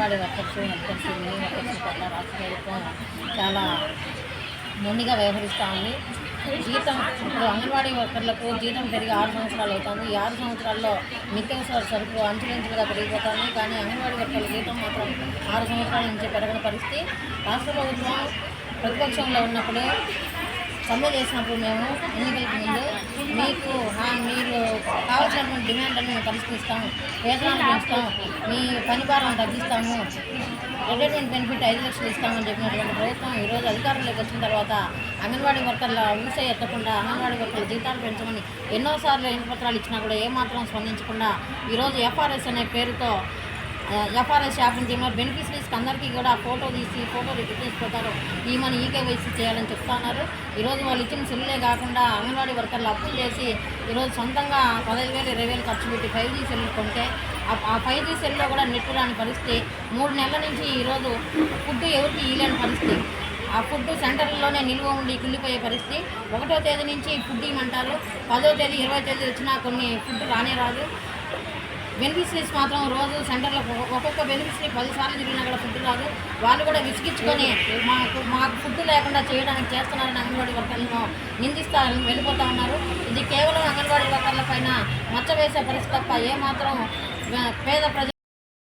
Anganwadi workers workers mini workers పట్ల రాష్ట్ర ప్రభుత్వం చాలా మొండిగా వ్యవహరిస్తూ ఉంది. జీతం ఇప్పుడు అంగన్వాడీ వర్కర్లకు జీతం పెరిగి ఆరు సంవత్సరాలు అవుతుంది. ఈ ఆరు సంవత్సరాల్లో నిత్యావసర సరుకులు అంచులంచులుగా పెరిగిపోతుంది. కానీ అంగన్వాడీ వర్కర్ల జీతం మాత్రం ఆరు సంవత్సరాల నుంచి పెరగని పరిస్థితి. రాష్ట్ర ప్రభుత్వం ప్రతిపక్షంలో ఉన్నప్పుడు సమ్మె చేసినప్పుడు మేము ఎన్నికలకు ముందు మీకు మీరు కావాల్సినటువంటి డిమాండ్లను మేము పరిష్కరిస్తాము. వేతనాలు పెంచుతాము. మీ పని భారం తగ్గిస్తాము. రిటైర్మెంట్ బెనిఫిట్ ఐదు లక్షలు ఇస్తామని చెప్పినటువంటి ప్రభుత్వం ఈరోజు అధికారంలోకి వచ్చిన తర్వాత అంగన్వాడీ వర్కర్ల ఊసే ఎత్తకుండా అంగన్వాడీ వర్కర్ల జీతాలు పెంచమని ఎన్నోసార్లు ఎన్ని పత్రాలు ఇచ్చినా కూడా ఏమాత్రం స్పందించకుండా ఈరోజు ఎఫ్ఆర్ఎస్ అనే పేరుతో ఎఫ్ఆర్ఎస్ షాపింగ్ బెనిఫిట్స్ బెనిఫిషరీస్కి అందరికీ కూడా ఫోటో తీసి ఫోటో తీసుకుంటారు ఈ మన ఈకేవైసీ చేయాలని చెప్తున్నారు ఈరోజు వాళ్ళు ఇచ్చిన సెల్లే కాకుండా అంగన్వాడీ వర్కర్లు అప్పులు చేసి ఈరోజు సొంతంగా పదహైదు వేలు ఇరవై వేలు ఖర్చు పెట్టి ఫైవ్ జీ సెల్లు కొంటే ఆ- ఫైవ్ జీ సెల్లో కూడా నెట్ రాని పరిస్థితి. మూడు నెలల నుంచి ఈరోజు ఫుడ్ ఎవరికి ఇవ్వలేని పరిస్థితి. ఆ ఫుడ్ సెంటర్లోనే నిల్వ ఉండి కుళ్ళిపోయే పరిస్థితి. ఒకటో తేదీ నుంచి ఫుడ్ ఇవ్వమంటారు. పదో తేదీ ఇరవై తేదీ వచ్చినా కొన్ని ఫుడ్ రానే రాదు. బెనిఫిషరీస్ మాత్రం రోజు సెంటర్లో ఒక్కొక్క బెనిఫిషరీ పదిసార్లు తిరిగినా కూడా ఫుడ్ రాదు. వాళ్ళు కూడా విసిగించుకొని మాకు మాకు ఫుడ్ లేకుండా చేయడానికి చేస్తున్నారని అంగన్వాడీ వర్కర్లను నిందిస్తారని వెళ్ళిపోతా ఉన్నారు. ఇది కేవలం అంగన్వాడీ వర్కర్ల పైన మచ్చ వేసే పరిస్థితి తప్ప ఏమాత్రం పేద ప్రజలు